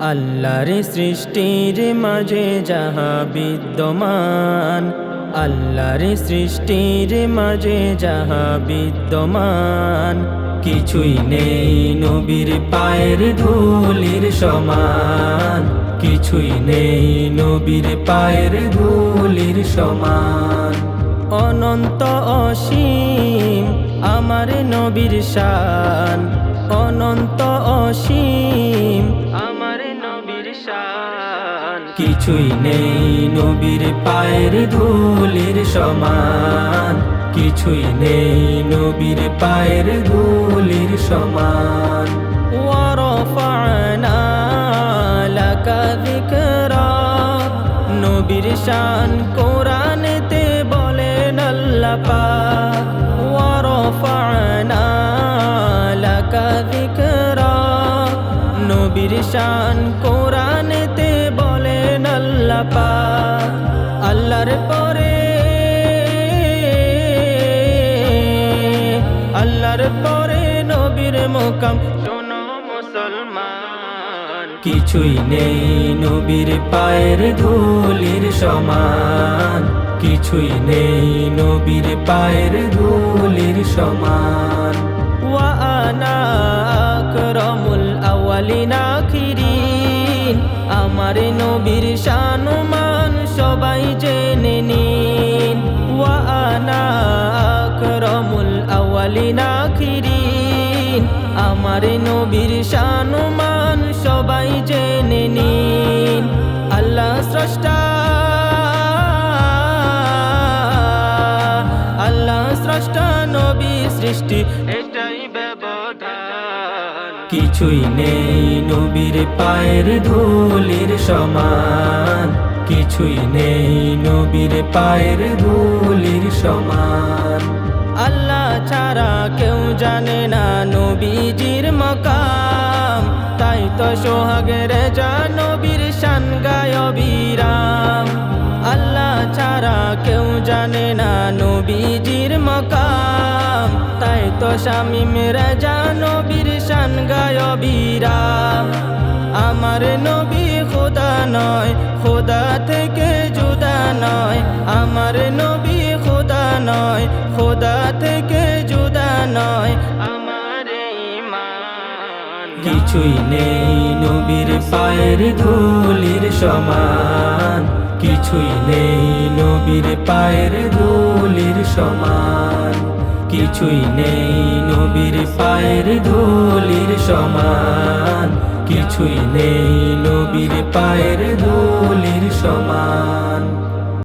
আল্লাহর সৃষ্টির মাঝে যাহা বিদ্যমান, আল্লাহর সৃষ্টির মাঝে যাহা বিদ্যমান, কিছুই নেই নবীর পায়ের ধুলির সমান, কিছুই নেই নবীর পায়ের ধুলির সমান। অনন্ত অসীম আমার নবীর শান, অনন্ত অসীম কিছুই নেই নবীর পায়ের ধুলির সমান। কিছুই নেই নবীর পায়ের ধুলির সমান। ওয়ারফানা লাকা নবীর শান কোরআনেতে বলেন আল্লাহ পাক। ওয়ারফানা নবীর শান কোরআনেতে আল্লাহ পাক আল্লাহর পরে। আল্লাহর পরে নবীর মোকাম। শোনো মুসলমান। কিছুই নেই নবীর পায়ের ধুলির সমান। কিছুই নেই নবীর পায়ের ধুলির সমান। ওয়ানা আকরামুল আওয়ালিন। আমার নবীর শানুমান সবাই জেনে নিন। ওয়ানা আকরামুল আওয়ালিন আখিরিন। আমার নবীর শানুমান সবাই জেনে নিন। আল্লাহ স্রষ্টা। আল্লাহ সৃষ্টি। এটাই ব্যবধান কিছুই নেই নবীর পায়ের ধুলির সমান। কিছুই নেই নবীর পায়ের ধুলির সমান। আল্লাহ ছাড়া কেউ জানে না নবীজির মকাম। তাই তো সোহাগের যা নবীর শান গায় বিরাম আল্লাহ ছাড়া কেউ জানে না তাই তো শামিম রাজা নবীর শান গায় বিরাম আমার নবী খোদা নয়, খোদা থেকে জুদা নয়। আমার নবী খোদা নয়, খোদা থেকে জুদা নয়। আমার কিছুই নেই নবীর পায়ের ধুলির সমান। কিছুই নেই নবীর পায়ের ধুলির সমান। কিছুই নেই নবীর পায়ের ধুলির সমান। কিছুই নেই নবীর পায়ের ধুলির সমান।